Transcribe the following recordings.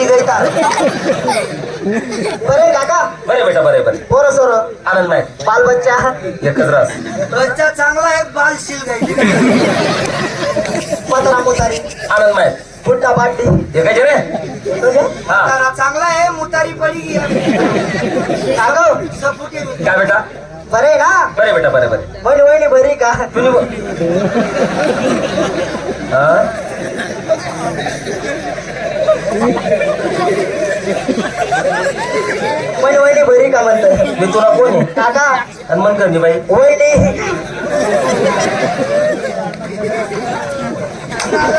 येतात बरे काका. बरे बेटा बरे बरे पोरं सोर? आनंद नाही बाल बच्चा? एकच रास. बच्चा चांगला आहे बाल शिल गायची पत्रा मुतारी आनंद नाही काय रे हा. चांगला आहे मुतारी पडी काका. सपुटे काय बेटा? बरे ना बरे बेटा बरे बरे बरी वहिनी बरी का? तुझी ब- हा? वहिनी वहिनी बरी का म्हणतोय? मी तुला कोण आहे काका. आणि मन करणी बाई.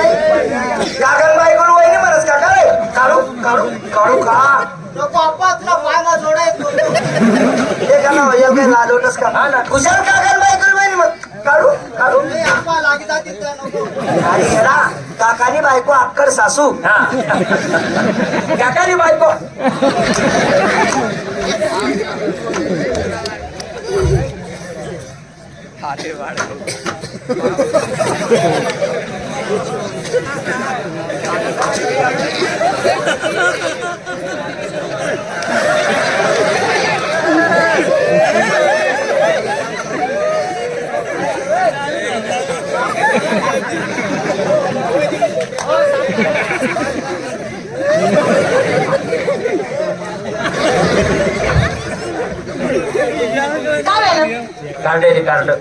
काकण बायकोन वहिनी म्हणस काका रे? काढू काढू काढू का? हे का ना होईल काय लाजवतस का? हा ना. कुशल काकण बायकोन वहिनी मग? काढू काढू. अरे येडा काकानी बायको अक्कड सासू. काकानी 他这玩意儿。कार्ड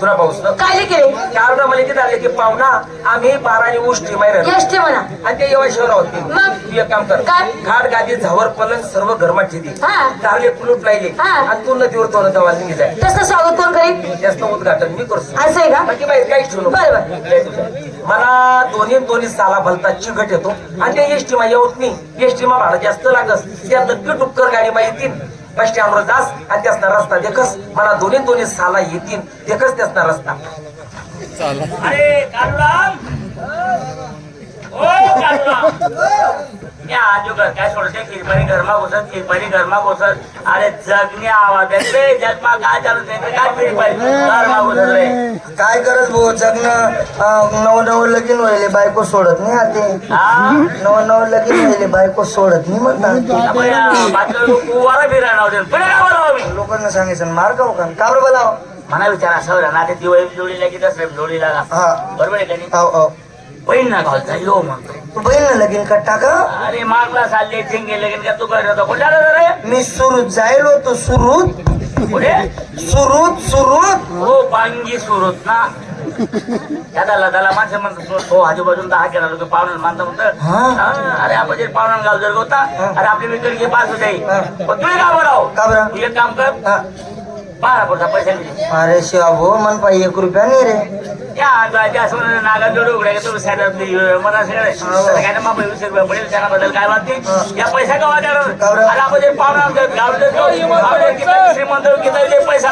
तुला पाऊस काय केले कार्ड मला किती आले की पाहुणा आम्ही बारानी उष्टी माहिती यष्टी म्हणा. आणि ते येवा शहर होते. मग? तू एक काम कर. काय? खाट गादी झावर पलंग सर्व घरमात ठेवी हा. कारले कुलूप लायले हा. आणि तू नदीवर तोरण दवाला निघी जाय. तसं स्वागत कोण करील? जास्त उद्घाटन मी करतो. असं आहे का? बाकी काहीच ठेवू. मला दोन्ही दोन्ही साला भलता चिकट येतो. आणि ते एसटी मा. येत नाही एसटी मा भाडं जास्त लागस. त्यात नक्की टुक्कर गाडी मा येतील. बस स्टँडवर जास आणि त्यासना रस्ता देखस. मला दोन्ही दोन्ही साला येतील. देखस त्यासना रस्ता. अरे कालूराम! ओ कालूराम! या आजोगर काय सोडते? किरपाणी घरमा घुसत किरपाणी घरमा घुसत. अरे जगने आवाज आहे जगमा काय चालू काय किरपाणी घरमा घुसत. भाऊ जगन नव नव लगीन व्हायले बायको सोडत नाही आते हा? नव नव लगीन व्हायले बायको सोडत नाही म्हणतात. लोकांना सांगायचं मार का का का बरं बोलाव? म्हणा विचार असं ना ते दिवाळी जोडीला की दसऱ्या जोडीला. हा. बरोबर आहे का नाही? आव आव बहीण ना घालता यो म्हणतो तू बहीण लगीन कट्टा का अरे मागला चालले थिंगे लगेच का तू करत होता? रे? मी सुरूत जाईल होतो सुरूत. कुठे सुरूत सुरूत. हो पांगी सुरत ना. त्या दाला दाला माणसं म्हणतो हो आजूबाजून दहा केला लोक पाहुणे मानता म्हणतं हा. हा, अरे आपण जे पाहुणा गाव जर होता हा. अरे आपली विकड घे पास होते. हा. पण तुला का बरं का बरं? तू एक काम कर. हा. बारा पैसा अरे शिवा भाऊ मन पाहिजे एक रुपया नाही रे. या आजूबाजूच्या असं म्हणून नागा जोड उघड्या की तुम्ही सॅलर मला सगळं काय ना मग वीस रुपये पडेल त्याबद्दल काय या पैसा का वाटणार आपण जे पाहुणा श्रीमंत किती पैसा